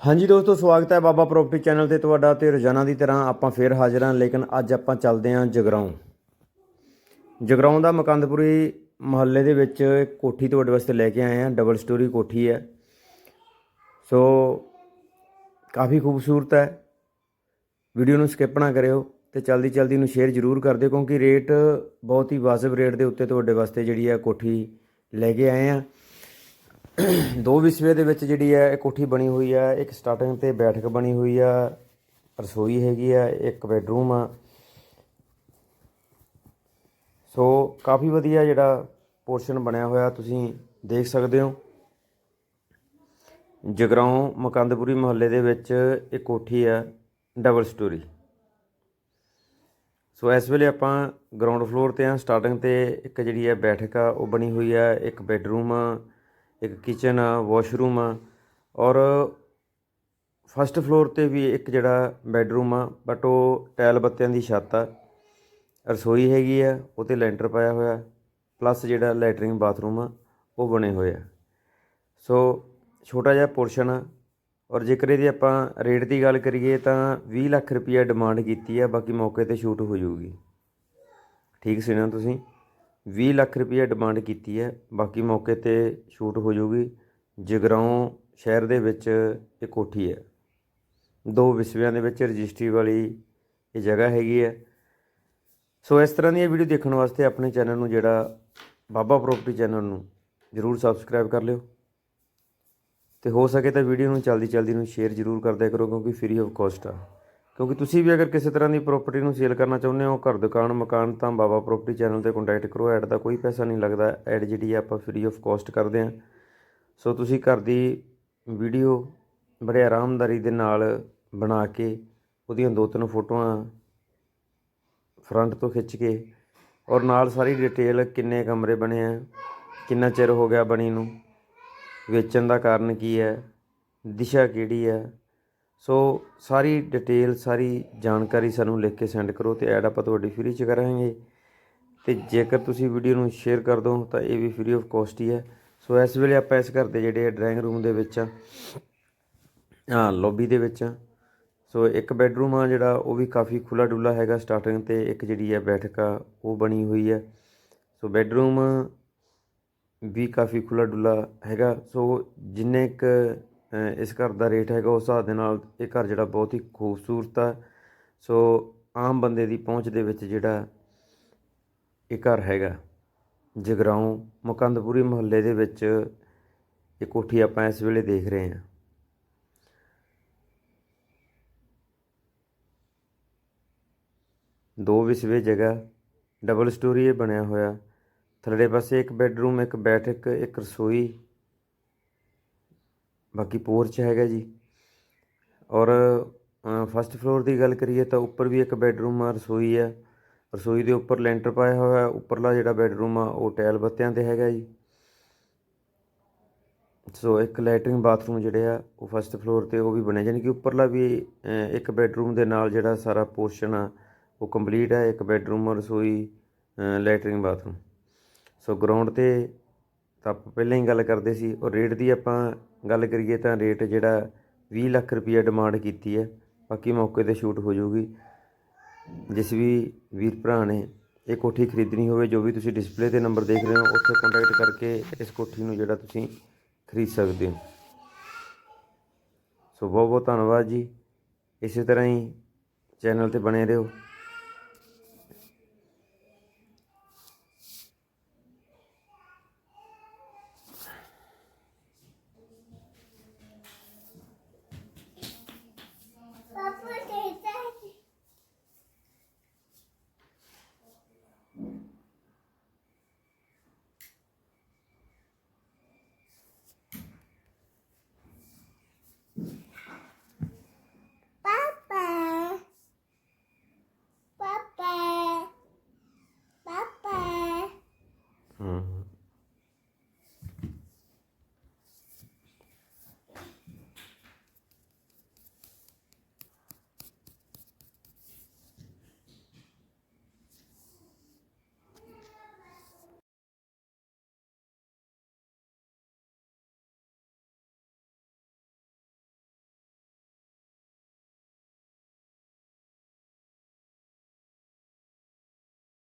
ਹਾਂਜੀ ਦੋਸਤੋ, ਸਵਾਗਤ ਹੈ ਬਾਬਾ ਪ੍ਰਾਪਰਟੀ ਚੈਨਲ ਤੇ ਤੁਹਾਡਾ ਤੇ ਰੋਜ਼ਾਨਾ ਦੀ ਤਰ੍ਹਾਂ ਆਪਾਂ ਫੇਰ ਹਾਜ਼ਰ ਹਾਂ, ਲੇਕਿਨ ਅੱਜ ਆਪਾਂ ਚੱਲਦੇ ਹਾਂ ਜਗਰਾਉਂ। ਜਗਰਾਉਂ ਦਾ ਮਕੰਦਪੁਰੀ ਮੁਹੱਲੇ ਦੇ ਵਿੱਚ ਇੱਕ ਕੋਠੀ ਤੁਹਾਡੇ ਵਾਸਤੇ ਲੈ ਕੇ ਆਏ ਹਾਂ ਡਬਲ ਸਟੋਰੀ ਕੋਠੀ ਹੈ। ਸੋ ਕਾਫੀ ਖੂਬਸੂਰਤ ਹੈ। ਵੀਡੀਓ ਨੂੰ ਸਕਿਪ ਨਾ ਕਰਿਓ ਤੇ ਜਲਦੀ ਜਲਦੀ ਨੂੰ ਸ਼ੇਅਰ ਜ਼ਰੂਰ ਕਰ ਦਿਓ, ਕਿਉਂਕਿ ਰੇਟ ਬਹੁਤ ਹੀ ਵਾਜਬ ਰੇਟ ਦੇ ਉੱਤੇ ਤੁਹਾਡੇ ਵਾਸਤੇ ਜਿਹੜੀ ਹੈ ਕੋਠੀ ਲੈ ਕੇ ਆਏ ਹਾਂ। ਦੋ ਵਿਸਵੇ ਦੇ ਵਿੱਚ ਜਿਹੜੀ ਹੈ ਇਹ ਕੋਠੀ ਬਣੀ ਹੋਈ ਹੈ, ਇੱਕ ਸਟਾਰਟਿੰਗ ਤੇ ਬੈਠਕ ਬਣੀ ਹੋਈ ਆ, ਰਸੋਈ ਹੈਗੀ ਆ, ਇੱਕ ਬੈਡਰੂਮ ਆ। ਸੋ ਕਾਫੀ ਵਧੀਆ ਜਿਹੜਾ ਪੋਰਸ਼ਨ ਬਣਿਆ ਹੋਇਆ, ਤੁਸੀਂ ਦੇਖ ਸਕਦੇ ਹੋ। ਜਗਰਾਉਂ ਮਕੰਦਪੁਰੀ ਮੁਹੱਲੇ ਦੇ ਵਿੱਚ ਇੱਕ ਕੋਠੀ ਆ ਡਬਲ ਸਟੋਰੀ ਸੋ ਇਸ ਵੇਲੇ ਆਪਾਂ ਗਰਾਊਂਡ ਫਲੋਰ ਤੇ ਆ ਸਟਾਰਟਿੰਗ ਤੇ ਇੱਕ ਜਿਹੜੀ ਹੈ, ਬੈਠਕ ਆ, ਉਹ ਬਣੀ ਹੋਈ ਆ, ਇੱਕ ਬੈਡਰੂਮ ਆ। ਇੱਕ ਕਿਚਨ ਆ ਵਾਸ਼ਰੂਮ ਆ। ਔਰ ਫਸਟ ਫਲੋਰ ਤੇ ਵੀ ਇੱਕ ਜਿਹੜਾ ਬੈਡਰੂਮ ਆ ਬਟ ਉਹ ਟੈਲ ਬੱਤਿਆਂ ਦੀ ਛੱਤ ਆ। ਰਸੋਈ ਹੈਗੀ ਆ ਉਹ ਤੇ ਲੈਂਟਰ ਪਾਇਆ ਹੋਇਆ ਪਲੱਸ ਜਿਹੜਾ ਲੈਟਰਿੰਗ ਬਾਥਰੂਮ ਆ, ਉਹ ਬਣੇ ਹੋਏ ਆ। ਸੋ ਛੋਟਾ ਜਿਹਾ ਪੋਰਸ਼ਨ ਆ। ਔਰ ਜੇਕਰ ਇਹਦੀ ਆਪਾਂ ਰੇਟ ਦੀ ਗੱਲ ਕਰੀਏ ਤਾਂ 20 ਲੱਖ ਰੁਪਈਆ ਡਿਮਾਂਡ ਕੀਤੀ ਆ, ਬਾਕੀ ਮੌਕੇ ਤੇ ਸ਼ੂਟ ਹੋ ਜਾਊਗੀ। ਠੀਕ ਸੁਣਿਆ ਤੁਸੀਂ? 20 ਲੱਖ ਰੁਪਈਆ ਡਿਮਾਂਡ ਕੀਤੀ ਹੈ। ਬਾਕੀ ਮੌਕੇ ਤੇ ਸ਼ੂਟ ਹੋ ਜਾਊਗੀ। ਜਗਰਾਉਂ ਸ਼ਹਿਰ ਦੇ ਵਿੱਚ ਇਹ ਕੋਠੀ ਹੈ। ਦੋ ਵਿਸਵਿਆਂ ਦੇ ਵਿੱਚ ਰਜਿਸਟਰੀ ਵਾਲੀ ਇਹ ਜਗ੍ਹਾ ਹੈਗੀ ਹੈ। ਸੋ ਇਸ ਤਰ੍ਹਾਂ ਦੀਆਂ ਵੀਡੀਓ ਦੇਖਣ ਵਾਸਤੇ ਆਪਣੇ ਚੈਨਲ ਨੂੰ ਜਿਹੜਾ ਬਾਬਾ ਪ੍ਰਾਪਰਟੀ ਚੈਨਲ ਨੂੰ ਜਰੂਰ ਸਬਸਕ੍ਰਾਈਬ ਕਰ ਲਿਓ। ਤੇ ਹੋ ਸਕੇ ਤਾਂ ਵੀਡੀਓ ਨੂੰ ਜਲਦੀ ਜਲਦੀ ਨੂੰ ਸ਼ੇਅਰ ਜਰੂਰ ਕਰਦਿਆ ਕਰੋ ਕਿਉਂਕਿ ਫ੍ਰੀ ਆਫ ਕਾਸਟ ਆ। ਕਿਉਂਕਿ ਤੁਸੀਂ ਵੀ ਅਗਰ ਕਿਸੇ ਤਰ੍ਹਾਂ ਦੀ ਪ੍ਰਾਪਰਟੀ ਨੂੰ ਸੇਲ ਕਰਨਾ ਚਾਹੁੰਦੇ ਹੋ, ਘਰ, ਦੁਕਾਨ, ਮਕਾਨ, ਤਾਂ ਬਾਬਾ ਪ੍ਰਾਪਰਟੀ ਚੈਨਲ ਤੇ ਕੰਟੈਕਟ ਕਰੋ। ਐਡ ਦਾ ਕੋਈ ਪੈਸਾ ਨਹੀਂ ਲੱਗਦਾ। ਐਡ ਜਿਹੜੀ ਆ ਆਪਾਂ ਫ੍ਰੀ ਆਫ ਕਾਸਟ ਕਰਦੇ ਹਾਂ। ਸੋ ਤੁਸੀਂ ਘਰ ਦੀ ਵੀਡੀਓ ਬੜੇ ਆਰਾਮਦਾਰੀ ਦੇ ਨਾਲ ਬਣਾ ਕੇ, ਉਹਦੀਆਂ ਦੋ ਤਿੰਨ ਫੋਟੋਆਂ ਫਰੰਟ ਤੋਂ ਖਿੱਚ ਕੇ, ਔਰ ਨਾਲ ਸਾਰੀ ਡਿਟੇਲ ਕਿੰਨੇ ਕਮਰੇ ਬਣੇ ਆ, ਕਿੰਨਾ ਚਿਰ ਹੋ ਗਿਆ ਬਣੀ ਨੂੰ, ਵੇਚਣ ਦਾ ਕਾਰਨ ਕੀ ਹੈ, ਦਿਸ਼ਾ ਕਿਹੜੀ ਹੈ ਸੋ ਸਾਰੀ ਡਿਟੇਲ, ਸਾਰੀ ਜਾਣਕਾਰੀ ਸਾਨੂੰ ਲਿਖ ਕੇ ਸੈਂਡ ਕਰੋ ਤੇ ਐਡ ਆਪਾਂ ਤੁਹਾਡੀ ਫ੍ਰੀ ਚ ਕਰਾਂਗੇ। ਤੇ ਜੇਕਰ ਤੁਸੀਂ ਵੀਡੀਓ ਨੂੰ ਸ਼ੇਅਰ ਕਰ ਦੋ, ਤਾਂ ਇਹ ਵੀ ਫ੍ਰੀ ਆਫ ਕਾਸਟ ਹੀ ਹੈ। ਸੋ ਇਸ ਵੇਲੇ ਆਪਾਂ ਇਸ ਘਰ ਦੇ ਜਿਹੜੇ ਡਰਾਇੰਗ ਰੂਮ ਦੇ ਵਿੱਚ ਆ ਹਾਂ ਲੌਬੀ ਦੇ ਵਿੱਚ ਆ। ਸੋ ਇੱਕ ਬੈੱਡਰੂਮ ਆ ਜਿਹੜਾ, ਉਹ ਵੀ ਕਾਫੀ ਖੁੱਲਾ ਡੁੱਲਾ ਹੈਗਾ ਸਟਾਰਟਿੰਗ ਤੇ। ਇੱਕ ਜਿਹੜੀ ਹੈ ਬੈਠਕ ਆ, ਉਹ ਬਣੀ ਹੋਈ ਹੈ। ਸੋ ਬੈੱਡਰੂਮ ਵੀ ਕਾਫੀ ਖੁੱਲਾ ਡੁੱਲਾ ਹੈਗਾ। ਸੋ ਜਿੰਨੇ ਇੱਕ ਇਸ ਘਰ ਦਾ ਰੇਟ ਹੈਗਾ ਉਸ ਹਿਸਾਬ ਦੇ ਨਾਲ ਇਹ ਘਰ ਜਿਹੜਾ ਬਹੁਤ ਹੀ ਖੂਬਸੂਰਤ ਆ ਸੋ ਆਮ ਬੰਦੇ ਦੀ ਪਹੁੰਚ ਦੇ ਵਿੱਚ ਜਿਹੜਾ ਇਹ ਘਰ ਹੈਗਾ। ਜਗਰਾਉਂ, ਮੁਕੰਦਪੁਰੀ ਮੁਹੱਲੇ ਦੇ ਵਿੱਚ ਇਹ ਕੋਠੀ ਆਪਾਂ ਇਸ ਵੇਲੇ ਦੇਖ ਰਹੇ ਹਾਂ। ਦੋ ਵਿਸਵੇ ਜਗ੍ਹਾ ਡਬਲ ਸਟੋਰੀ ਇਹ ਬਣਿਆ ਹੋਇਆ। ਥੱਲੇ ਪਾਸੇ ਇੱਕ ਬੈੱਡਰੂਮ ਇੱਕ ਬੈਠਕ ਇੱਕ ਰਸੋਈ। ਬਾਕੀ ਪੋਰਚ ਹੈਗਾ ਜੀ। ਔਰ ਫਸਟ ਫਲੋਰ ਦੀ ਗੱਲ ਕਰੀਏ ਤਾਂ ਉੱਪਰ ਵੀ ਇੱਕ ਬੈੱਡਰੂਮ ਆ, ਰਸੋਈ ਆ। ਰਸੋਈ ਦੇ ਉੱਪਰ ਲੈਂਟਰ ਪਾਇਆ ਹੋਇਆ, ਉੱਪਰਲਾ ਜਿਹੜਾ ਬੈੱਡਰੂਮ ਆ, ਉਹ ਟੈਲ ਬੱਤਿਆਂ ਤੇ ਹੈਗਾ ਜੀ। ਸੋ ਇੱਕ ਲੈਟਰਿੰਗ ਬਾਥਰੂਮ ਜਿਹੜੇ ਆ, ਉਹ ਫਸਟ ਫਲੋਰ ਤੇ ਉਹ ਵੀ ਬਣਿਆ ਯਾਨੀ ਕਿ ਉੱਪਰਲਾ ਵੀ ਇੱਕ ਬੈੱਡਰੂਮ ਦੇ ਨਾਲ ਜਿਹੜਾ ਸਾਰਾ ਪੋਰਸ਼ਨ ਆ, ਉਹ ਕੰਪਲੀਟ ਹੈ ਇੱਕ ਬੈੱਡਰੂਮ, ਰਸੋਈ ਲੈਟਰਿੰਗ ਬਾਥਰੂਮ। ਸੋ ਗਰਾਊਂਡ ਤੇ ਤਾਂ ਆਪਾਂ ਪਹਿਲਾਂ ਹੀ ਗੱਲ ਕਰਦੇ ਸੀ ਔਰ ਰੇਟ ਦੀ ਆਪਾਂ ਗੱਲ ਕਰੀਏ ਤਾਂ ਰੇਟ ਜਿਹੜਾ 20 ਲੱਖ ਰੁਪਈਆ ਡਿਮਾਂਡ ਕੀਤੀ ਹੈ, ਬਾਕੀ ਮੌਕੇ ਤੇ ਸ਼ੂਟ ਹੋ ਜਾਊਗੀ। ਜਿਸ ਵੀ ਵੀਰ ਭਰਾ ਨੇ ਇਹ ਕੋਠੀ ਖਰੀਦਣੀ ਹੋਵੇ, ਜੋ ਵੀ ਤੁਸੀਂ ਡਿਸਪਲੇ ਤੇ ਨੰਬਰ ਦੇਖ ਰਹੇ ਹੋ, ਉੱਥੇ ਕੰਟੈਕਟ ਕਰਕੇ ਇਸ ਕੋਠੀ ਨੂੰ ਜਿਹੜਾ ਤੁਸੀਂ ਖਰੀਦ ਸਕਦੇ ਹੋ। ਸੋ ਬਹੁਤ ਬਹੁਤ ਧੰਨਵਾਦ ਜੀ। ਇਸੇ ਤਰ੍ਹਾਂ ਹੀ ਚੈਨਲ ਤੇ ਬਣੇ ਰਹੋ।